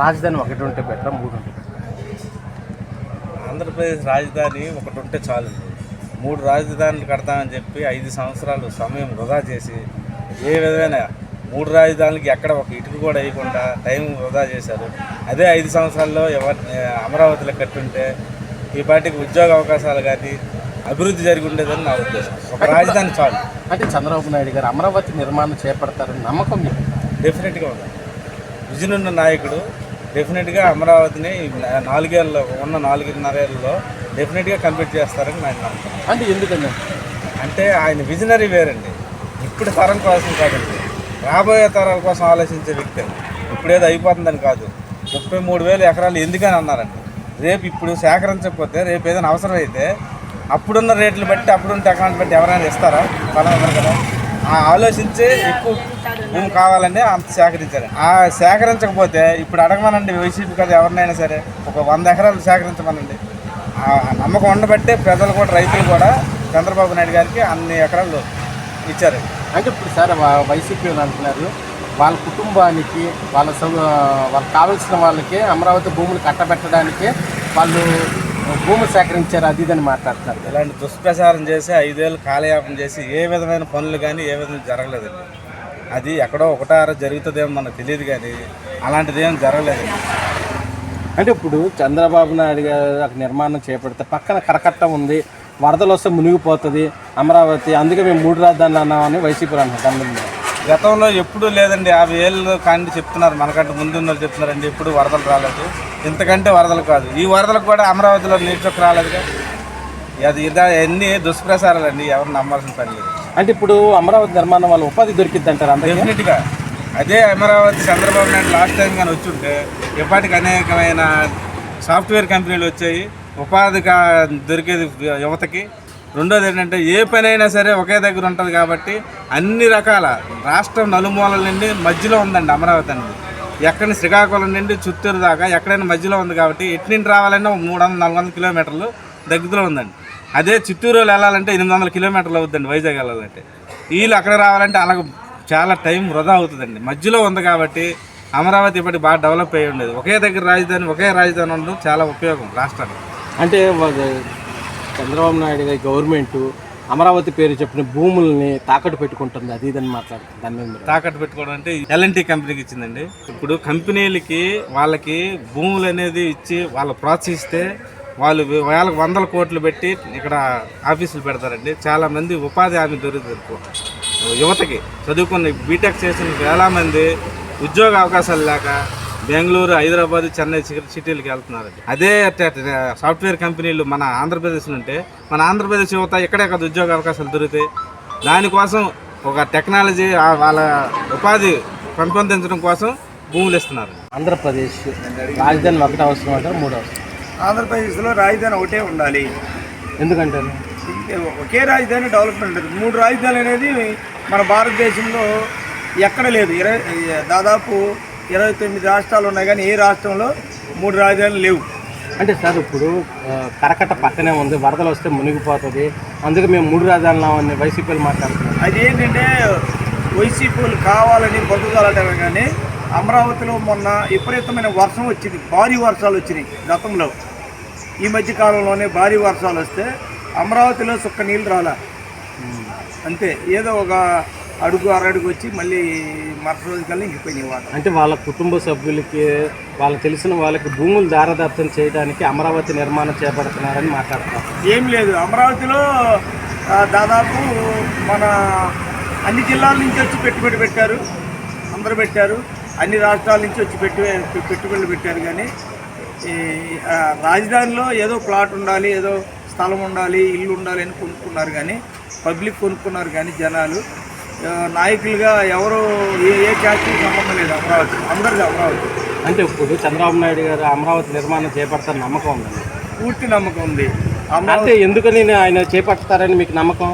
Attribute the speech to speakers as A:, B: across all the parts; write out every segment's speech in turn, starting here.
A: రాజధాని ఒకటి ఉంటే బెటర్ మూడు ఉంటే.
B: ఆంధ్రప్రదేశ్ రాజధాని ఒకటి ఉంటే చాలు. మూడు రాజధానులు కడతామని చెప్పి ఐదు సంవత్సరాలు సమయం వృధా చేసి ఏ విధమైన మూడు రాజధానులకి ఎక్కడ ఒక ఇటుకు కూడా వేయకుండా టైం వృధా చేశారు. అదే ఐదు సంవత్సరాల్లో ఎవరి అమరావతిలో కట్టుంటే ఈ పార్టీకి ఉద్యోగ అవకాశాలు కానీ అభివృద్ధి జరిగి ఉండేదని నా ఉద్దేశం. ఒక రాజధాని చాలు.
A: అంటే చంద్రబాబు నాయుడు గారు అమరావతి నిర్మాణం చేపడతారని నమ్మకం మీకు?
B: డెఫినెట్గా ఉంది. విజన్ ఉన్న నాయకుడు డెఫినెట్గా అమరావతిని నాలుగేళ్ళలో ఉన్న నాలుగున్నరేళ్ళలో డెఫినెట్గా కంప్లీట్ చేస్తారని నాకు నమ్మకం
A: అంటే ఎందుకని?
B: అంటే ఆయన విజనరీ వేరండి. ఇప్పుడు తరం కోసం కాదండి. రాబోయే తరాల కోసం ఆలోచించే వ్యక్తి ఇప్పుడేదో అయిపోతుందని కాదు. ముప్పై మూడు వేల ఎకరాలు ఎందుకని అన్నారండి. రేపు ఇప్పుడు సేకరించకపోతే రేపు ఏదైనా అవసరం అయితే అప్పుడున్న రేట్లు బట్టి అప్పుడున్న టెక్నాలజీ బట్టి ఎవరైనా ఇస్తారా? ఇవ్వరు కదా. ఆలోచించి ఎక్కువ భూమి కావాలని అంత సేకరించారు ఆ సేకరించకపోతే ఇప్పుడు అడగమనండి వైసీపీ కదా ఎవరినైనా సరే ఒక వంద ఎకరాలు సేకరించమనండి. ఆ నమ్మకం ఉండబట్టే ప్రజలు కూడా రైతులు కూడా చంద్రబాబు నాయుడు గారికి అన్ని ఎకరాలు ఇచ్చారు.
A: అంటే ఇప్పుడు సార్ వైసీపీ వాళ్ళు అంటున్నారు వాళ్ళ కుటుంబానికి వాళ్ళ సౌ వాళ్ళకి కావాల్సిన వాళ్ళకి అమరావతి భూములు కట్టబెట్టడానికి వాళ్ళు భూములు సేకరించారు అది ఇదని మాట్లాడతారు
B: ఇలాంటి దుష్ప్రచారం చేసి ఐదేళ్ళు కాలయాపన చేసి ఏ విధమైన పనులు కానీ ఏ విధంగా జరగలేదండి. అది ఎక్కడో ఒకటారో జరుగుతుందేమో మనకు తెలియదు కానీ అలాంటిది ఏం జరగలేదండి.
A: అంటే ఇప్పుడు చంద్రబాబు నాయుడు గారు అక్కడ నిర్మాణం చేపడితే పక్కన కరకట్ట ఉంది వరదలు వస్తే మునిగిపోతుంది అమరావతి అందుకే మేము మూడు రాజధానులు అన్నామని వైసీపీ మీద
B: గతంలో ఎప్పుడూ లేదండి. యాభై ఏళ్ళు కానీ చెప్తున్నారు. మనకంటే ముందున్న వాళ్ళు చెప్తున్నారండి. ఎప్పుడు వరదలు రాలేదు. ఇంతకంటే వరదలు కాదు. ఈ వరదలకు కూడా అమరావతిలో నీటి చొక్క రాలేదుగా? అది ఇదా ఎన్ని దుష్ప్రచారాలండి. ఎవరు నమ్మాల్సిన పని లేదు.
A: అంటే ఇప్పుడు అమరావతి నిర్మాణం వల్ల ఉపాధి దొరికిద్ది అంటారు
B: డెఫినెట్గా. అదే అమరావతి చంద్రబాబు నాయుడు లాస్ట్ టైం కానీ వచ్చి ఉంటే ఇప్పటికి అనేకమైన సాఫ్ట్వేర్ కంపెనీలు వచ్చాయి. ఉపాధి కా- దొరికేది యువతకి. రెండోది ఏంటంటే ఏ పని అయినా సరే ఒకే దగ్గర ఉంటుంది కాబట్టి అన్ని రకాల రాష్ట్రం నలుమూలల నుండి మధ్యలో ఉందండి అమరావతి అనేది. ఎక్కడి శ్రీకాకుళం నుండి చిత్తూరు దాకా ఎక్కడైనా మధ్యలో ఉంది కాబట్టి ఎటు నుండి రావాలన్నా ఒక మూడు వందల నాలుగు వందల కిలోమీటర్లు దగ్గరలో ఉందండి. అదే చిత్తూరులో వెళ్ళాలంటే ఎనిమిది వందల కిలోమీటర్లు అవుతుందండి వైజాగ్ వెళ్ళాలంటే. వీళ్ళు అక్కడ రావాలంటే అలాగ చాలా టైం వృధా అవుతుందండి. మధ్యలో ఉంది కాబట్టి అమరావతి ఇప్పటి బాగా డెవలప్ అయ్యి ఉండేది. ఒకే దగ్గర రాజధాని ఒకే రాజధాని ఉండడం చాలా ఉపయోగం రాష్ట్రానికి.
A: అంటే చంద్రబాబు నాయుడు గారి గవర్నమెంట్ అమరావతి పేరు చెప్పిన భూముల్ని తాకట్టు పెట్టుకుంటుంది అది ఇదని మాట్లాడుతుంది దాని మీద
B: తాకట్టు పెట్టుకోవడం అంటే ఎల్ఎన్టీ కంపెనీకి ఇచ్చిందండి. ఇప్పుడు కంపెనీలకి వాళ్ళకి భూములు అనేది ఇచ్చి వాళ్ళు ప్రోత్సహిస్తే వాళ్ళు వేలకు వందల కోట్లు పెట్టి ఇక్కడ ఆఫీసులు పెడతారండి. చాలామంది ఉపాధి హామీ దొరుకుతుంది యువతకి చదువుకున్న బీటెక్ చేసిన వేలామంది ఉద్యోగ అవకాశాలు లేక బెంగళూరు హైదరాబాద్ చెన్నై సిటీలకు వెళ్తున్నారండి అదే సాఫ్ట్వేర్ కంపెనీలు మన ఆంధ్రప్రదేశ్ ఉంటే మన ఆంధ్రప్రదేశ్ యువత ఇక్కడే కదా ఉద్యోగ అవకాశాలు దొరుకుతాయి దానికోసం ఒక టెక్నాలజీ వాళ్ళ ఉపాధి పెంపొందించడం కోసం భూములు ఇస్తున్నారు.
A: ఆంధ్రప్రదేశ్ రాజధాని ఒకటి అవసరం అంటారు మూడు అవసరం?
C: ఆంధ్రప్రదేశ్లో రాజధాని ఒకటే ఉండాలి.
A: ఎందుకంటారు?
C: ఇది ఒకే రాజధాని డెవలప్మెంట్ ఉంటుంది. మూడు రాజధానులు అనేది మన భారతదేశంలో ఎక్కడ లేదు. ఇరవై దాదాపు ఇరవై తొమ్మిది రాష్ట్రాలు ఉన్నాయి కానీ ఏ రాష్ట్రంలో మూడు రాజధానులు లేవు?
A: అంటే సార్ ఇప్పుడు కరకట్ట పక్కనే ఉంది వరదలు వస్తే మునిగిపోతుంది. అందుకే మేము మూడు రాజధానులు అని వైసీపీలు మాట్లాడుతున్నాం
C: అది ఏంటంటే వైసీపీలు కావాలని బతుకాలటమే కానీ అమరావతిలో మొన్న విపరీతమైన వర్షం వచ్చింది. భారీ వర్షాలు వచ్చినాయి గతంలో. ఈ మధ్య కాలంలోనే భారీ వర్షాలు వస్తే అమరావతిలో సుక్క నీళ్ళు రాలా. అంతే. ఏదో ఒక అడుగు అరడుగు వచ్చి మళ్ళీ మరుసటి రోజు కల్లా ఇంకిపోయినాయి వాటర్.
A: అంటే వాళ్ళ కుటుంబ సభ్యులకి వాళ్ళకి తెలిసిన వాళ్ళకి భూములు దారదత్తం చేయడానికి అమరావతి నిర్మాణం చేపడుతున్నారని మాట్లాడుతున్నారు.
C: ఏం లేదు. అమరావతిలో దాదాపు మన అన్ని జిల్లాల నుంచి వచ్చి పెట్టుబడి పెట్టారు. అందరూ పెట్టారు. అన్ని రాష్ట్రాల నుంచి వచ్చి పెట్టు పెట్టుబడులు పెట్టారు కానీ ఈ రాజధానిలో ఏదో ప్లాట్ ఉండాలి ఏదో స్థలం ఉండాలి ఇల్లు ఉండాలి అని కొనుక్కున్నారు కానీ పబ్లిక్ కొనుక్కున్నారు కానీ జనాలు నాయకులుగా ఎవరు ఏ ఏ క్యాస్ట్కి సంబంధం లేదు అమరావతి. అందరిది అమరావతి.
A: అంటే ఇప్పుడు చంద్రబాబు నాయుడు గారు అమరావతి నిర్మాణం చేపడతారని నమ్మకం ఉందండి
C: పూర్తి నమ్మకం ఉంది. అమరావతి
A: అంటే ఎందుకని ఆయన చేపడతారని మీకు నమ్మకం?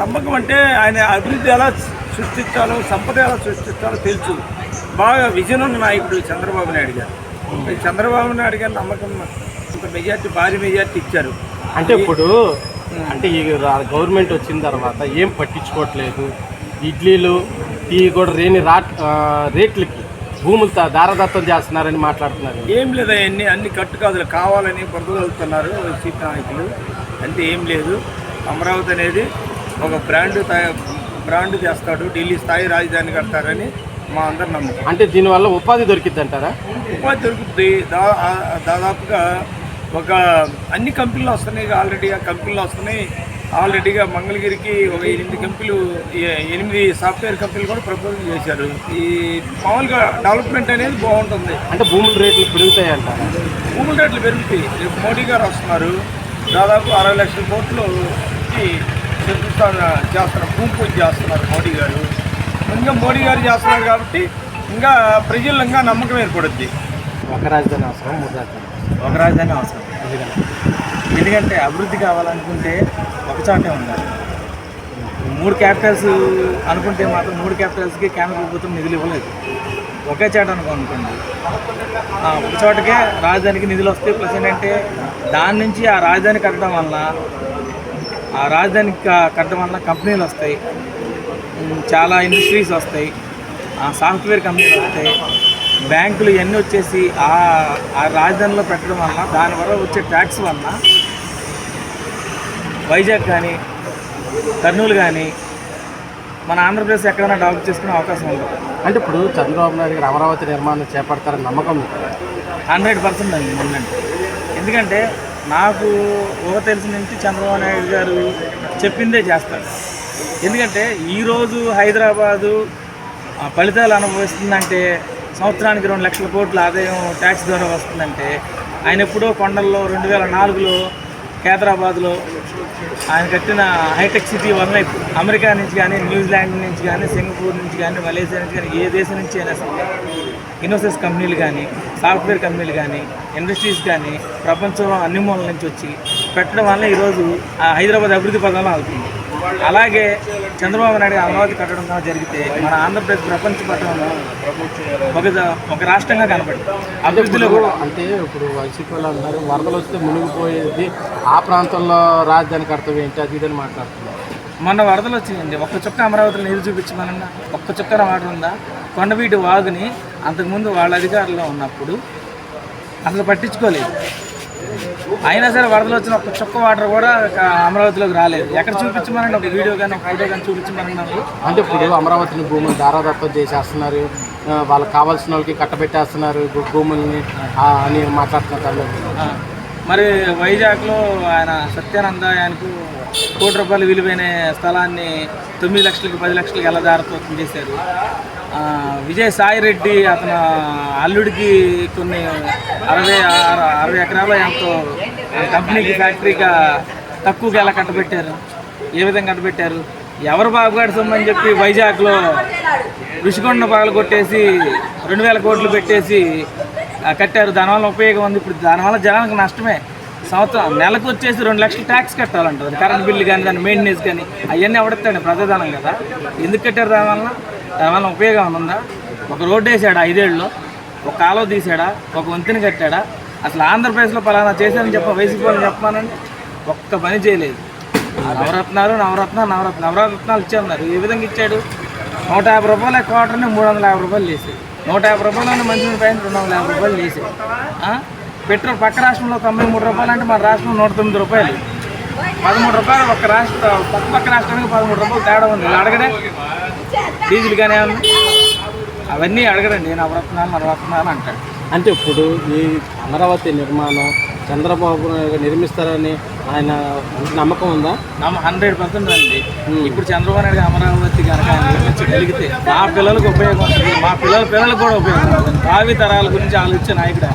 C: నమ్మకం అంటే ఆయన అభివృద్ధి ఎలా సృష్టించాలో సంపద ఎలా సృష్టించాలో తెలుసు. బాగా విజన్ ఉన్న నాయకుడు చంద్రబాబు నాయుడు గారు. చంద్రబాబు నాయుడు గారు నమ్మకం ఇంత మెజార్టీ భారీ మెజార్టీ ఇచ్చారు.
A: అంటే ఇప్పుడు అంటే ఈ గవర్నమెంట్ వచ్చిన తర్వాత ఏం పట్టించుకోవట్లేదు? ఇడ్లీలు టీ కూడా రేని రా ఆ, రేట్లకి భూములు దారదత్తం చేస్తున్నారని మాట్లాడుతున్నారు.
C: ఏం లేదు అవన్నీ అన్ని కట్టుకాదులు కావాలని బురదలుతున్నారు వైసీపీ నాయకులు అంటే ఏం లేదు. అమరావతి అనేది ఒక బ్రాండ్ బ్రాండ్ చేస్తాడు. ఢిల్లీ స్థాయి రాజధాని కడతారని మా అందరి నమ్మకం.
A: అంటే దీనివల్ల ఉపాధి దొరికిద్ది అంటారా
C: ఉపాధి దొరుకుతుంది దా దాదాపుగా ఒక అన్ని కంపెనీలు వస్తున్నాయి. ఆల్రెడీ ఆ కంపెనీలు వస్తున్నాయి. ఆల్రెడీగా మంగళగిరికి ఒక ఎనిమిది కంపెనీలు ఎనిమిది సాఫ్ట్వేర్ కంపెనీలు కూడా ప్రపోజల్ చేశారు. ఈ మామూలుగా డెవలప్మెంట్ అనేది బాగుంటుంది.
A: అంటే భూముల రేట్లు పెరుగుతాయి అంటారా
C: భూముల రేట్లు పెరుగుతాయి. రేపు మోడీ గారు వస్తున్నారు. దాదాపు అరవై లక్షల కోట్లు శంకుస్థాపన చేస్తున్నారు భూమి పూజ చేస్తున్నారు మోడీ గారు. ఇంకా మోడీ గారు చేస్తున్నారు కాబట్టి ఇంకా ప్రజల్లో ఇంకా నమ్మకం ఏర్పడుద్ది.
A: ఒక రాజధాని అవసరం మూడు రాజధాని
D: ఒక రాజధాని అవసరం. ఎందుకంటే అభివృద్ధి కావాలనుకుంటే ఒకచాటే ఉండాలి. మూడు క్యాపిటల్స్ అనుకుంటే మాత్రం మూడు క్యాపిటల్స్కి కేంద్ర ప్రభుత్వం నిధులు ఇవ్వలేదు. ఒకే చోట అనుకో అనుకోండి ఒక చోటకే రాజధానికి నిధులు వస్తాయి ప్లస్ ఏంటంటే దాని నుంచి ఆ రాజధాని కట్టడం వలన ఆ రాజధాని కట్టడం వలన కంపెనీలు వస్తాయి. చాలా ఇండస్ట్రీస్ వస్తాయి. ఆ సాఫ్ట్వేర్ కంపెనీలు వస్తాయి. బ్యాంకులు ఇవన్నీ వచ్చేసి ఆ ఆ రాజధానిలో పెట్టడం వలన దానివల్ల వచ్చే ట్యాక్స్ వలన వైజాగ్ కానీ కర్నూలు కానీ మన ఆంధ్రప్రదేశ్ ఎక్కడైనా డెవలప్ చేసుకునే అవకాశం ఉంది.
A: అంటే ఇప్పుడు చంద్రబాబు నాయుడు గారు అమరావతి నిర్మాణం చేపడతారని నమ్మకం.
D: హండ్రెడ్ పర్సెంట్ అండి ఉందండి. ఎందుకంటే నాకు ఊహ తెలిసిన నుంచి చంద్రబాబు నాయుడు గారు చెప్పిందే చేస్తారు. ఎందుకంటే ఈరోజు హైదరాబాదు ఫలితాలు అనుభవిస్తుందంటే సంవత్సరానికి రెండు లక్షల కోట్ల ఆదాయం ట్యాక్స్ ద్వారా వస్తుందంటే ఆయన ఎప్పుడో కొండల్లో రెండు వేల నాలుగులో హైదరాబాద్లో ఆయన కట్టిన హైటెక్ సిటీ వన్ ఇప్పుడు అమెరికా నుంచి కానీ న్యూజిలాండ్ నుంచి కానీ సింగపూర్ నుంచి కానీ మలేషియా నుంచి కానీ ఏ దేశం నుంచి అయినా సరే ఇన్నోసెస్ కంపెనీలు కానీ సాఫ్ట్వేర్ కంపెనీలు కానీ ఇండస్ట్రీస్ కానీ ప్రపంచంలో అన్ని మూలల నుంచి వచ్చి పెట్టడం వల్ల ఈరోజు ఆ హైదరాబాద్ అభివృద్ధి పదంలో అవుతుంది అలాగే చంద్రబాబు నాయుడు అమరావతి కట్టడం జరిగితే మన ఆంధ్రప్రదేశ్ ప్రపంచ పటంలో ఒక ఒక రాష్ట్రంగా కనపడింది. అభివృద్ధిలో కూడా
A: అంటే ఇప్పుడు వైసీపీ వాళ్ళు అంటున్నారు వరదలు వస్తే మునిగిపోయేది ఆ ప్రాంతంలో రాజధాని కర్తవ్యం ఏంటి? అది ఇదని మాట్లాడుతున్నారు.
D: మొన్న వరదలు వచ్చినాయండి. ఒక్క చుక్క అమరావతిలో నీరు చూపించమనన్నా ఒక్క చుక్క వాటర్ ఉందా? కొండవీటి వాగుని అంతకుముందు వాళ్ళ అధికారంలో ఉన్నప్పుడు అసలు పట్టించుకోలేదు. అయినా సరే వరదలు వచ్చిన ఒక్క చుక్క వాటర్ కూడా అమరావతిలోకి రాలేదు. ఎక్కడ చూపించమనండి ఒక వీడియో కానీ ఒక ఫోటో కానీ చూపించమన్నారు
A: అంటే ఇప్పుడు అమరావతిని భూములు దారాదత్తం చేసేస్తున్నారు వాళ్ళకి కావాల్సిన వాళ్ళకి కట్టబెట్టేస్తున్నారు భూముల్ని అని మాట్లాడుతున్నారు.
D: మరి వైజాగ్లో ఆయన సత్యానంద ఆయనకు కోటి రూపాయలు విలువైన స్థలాన్ని తొమ్మిది లక్షలకి పది లక్షలకి ఎలా దారతోతం చేశారు. ఆ, విజయ్ సాయి రెడ్డి అతను అల్లుడికి కొన్ని అరవై అరవై ఎకరాలు ఎంతో ఆ కంపెనీకి ఫ్యాక్టరీగా తక్కువకి ఎలా కట్టబెట్టారు? ఏ విధంగా కట్టబెట్టారు? ఎవరు బాగుగాడు సొమ్మని చెప్పి వైజాగ్లో రుషికొండ పగలు కొట్టేసి రెండు వేల కోట్లు పెట్టేసి కట్టారు. దానివల్ల ఉపయోగం ఉంది. ఇప్పుడు దానివల్ల జనానికి నష్టమే. సంవత్సరం నెలకు వచ్చేసి రెండు లక్షలు ట్యాక్స్ కట్టాలంటారు కరెంట్ బిల్లు కానీ దాని మెయింటెనెన్స్ కానీ అవన్నీ ఎవడతాడు ప్రజాధనం కదా. ఎందుకు కట్టారు దానివల్ల దానివల్ల ఉపయోగం ఉందా? ఒక రోడ్డు వేసాడా ఐదేళ్ళలో ఒక కాలువ తీసాడా? ఒక వంతెన కట్టాడా? అసలు ఆంధ్రప్రదేశ్లో పలానా చేశారని చెప్ప వైసీపీ వాళ్ళని చెప్పమానండి. ఒక్క పని చేయలేదు. నవరత్నాలు నవరత్న నవరత్న నవరత్నాలు ఇచ్చామన్నారు ఏ విధంగా ఇచ్చాడు? నూట యాభై రూపాయల క్వార్టర్ని మూడు వందల యాభై రూపాయలు వేసాడు నూట యాభై రూపాయలు మంచి పైన రెండు వందల యాభై రూపాయలు వేసాడు పెట్రోల్ పక్క రాష్ట్రంలో తొంభై మూడు రూపాయలు అంటే మన రాష్ట్రంలో నూట తొమ్మిది రూపాయలు. పదమూడు రూపాయలు ఒక రాష్ట్ర పక్క పక్క రాష్ట్రానికి పదమూడు రూపాయలు తేడా ఉంది. అడగడే? డీజిల్ కానీ అవన్నీ అడగడండి. నేను అవరత్నాలు నవరత్నాలు అంటాడు.
A: అంటే ఇప్పుడు ఈ అమరావతి నిర్మాణం చంద్రబాబు నిర్మిస్తారని ఆయన నమ్మకం ఉందా?
D: నమ్మ హండ్రెడ్ పర్సెంట్ అండి. ఇప్పుడు చంద్రబాబు నాయుడు అమరావతి కనుక నిర్మించగలిగితే మా పిల్లలకు ఉపయోగం మా పిల్లల పిల్లలకు కూడా ఉపయోగం భావి తరాల గురించి ఆలోచించే నాయకుడు